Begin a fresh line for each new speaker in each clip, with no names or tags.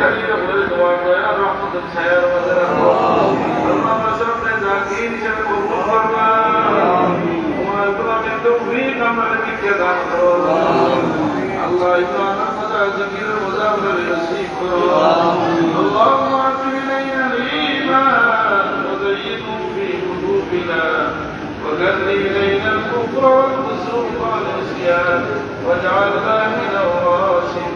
الذين ولدوا وأموالهم اللهم أعطي إلينا الإيمان وزينه في قلوبنا وكرم إلينا الكفر والفسوق والعصيان واجعلنا من الراشدين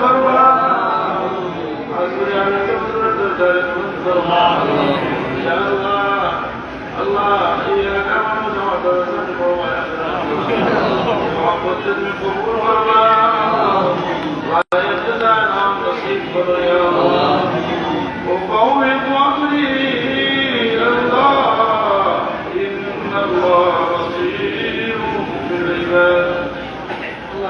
فرمان أسرع عليك من الدرجات من فرمان يا الله الله إياك نعبد ونستعين محبت من قبول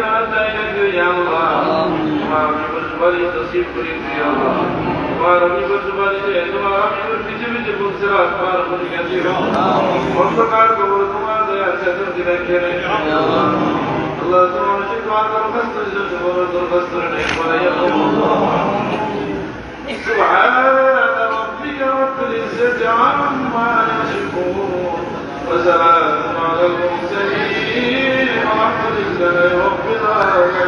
ما بين يا الله وعمي بالجبل تصيب قريب يا الله وعربي بالجبل شهد وعمي بالجب جب الصراط وعرب الكثير وانتقار قبركما ديا سيدر دلك الله تعالى شكوى قرقصر جب قرقصر نحبنا الله سبحان ربك رب العزة عما يصفون وسلام على المرسلين Oh,